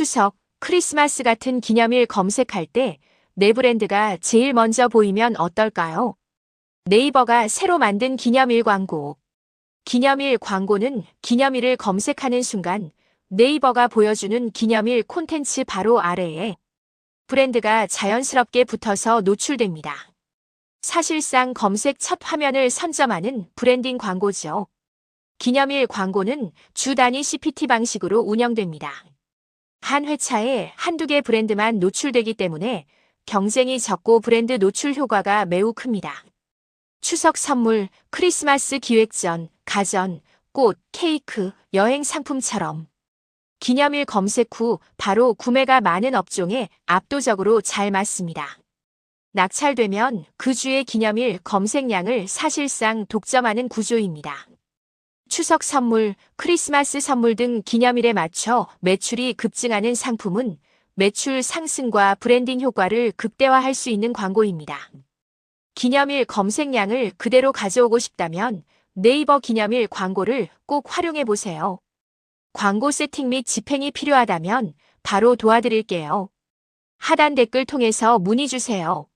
추석, 크리스마스 같은 기념일 검색할 때 내 브랜드가 제일 먼저 보이면 어떨까요? 네이버가 새로 만든 기념일 광고. 기념일 광고는 기념일을 검색하는 순간 네이버가 보여주는 기념일 콘텐츠 바로 아래에 브랜드가 자연스럽게 붙어서 노출됩니다. 사실상 검색 첫 화면을 선점하는 브랜딩 광고죠. 기념일 광고는 주 단위 CPT 방식으로 운영됩니다. 한 회차에 한두 개 브랜드만 노출되기 때문에 경쟁이 적고 브랜드 노출 효과가 매우 큽니다. 추석 선물, 크리스마스 기획전, 가전, 꽃, 케이크, 여행 상품처럼 기념일 검색 후 바로 구매가 많은 업종에 압도적으로 잘 맞습니다. 낙찰되면 그 주의 기념일 검색량을 사실상 독점하는 구조입니다. 추석 선물, 크리스마스 선물 등 기념일에 맞춰 매출이 급증하는 상품은 매출 상승과 브랜딩 효과를 극대화할 수 있는 광고입니다. 기념일 검색량을 그대로 가져오고 싶다면 네이버 기념일 광고를 꼭 활용해 보세요. 광고 세팅 및 집행이 필요하다면 바로 도와드릴게요. 하단 댓글 통해서 문의 주세요.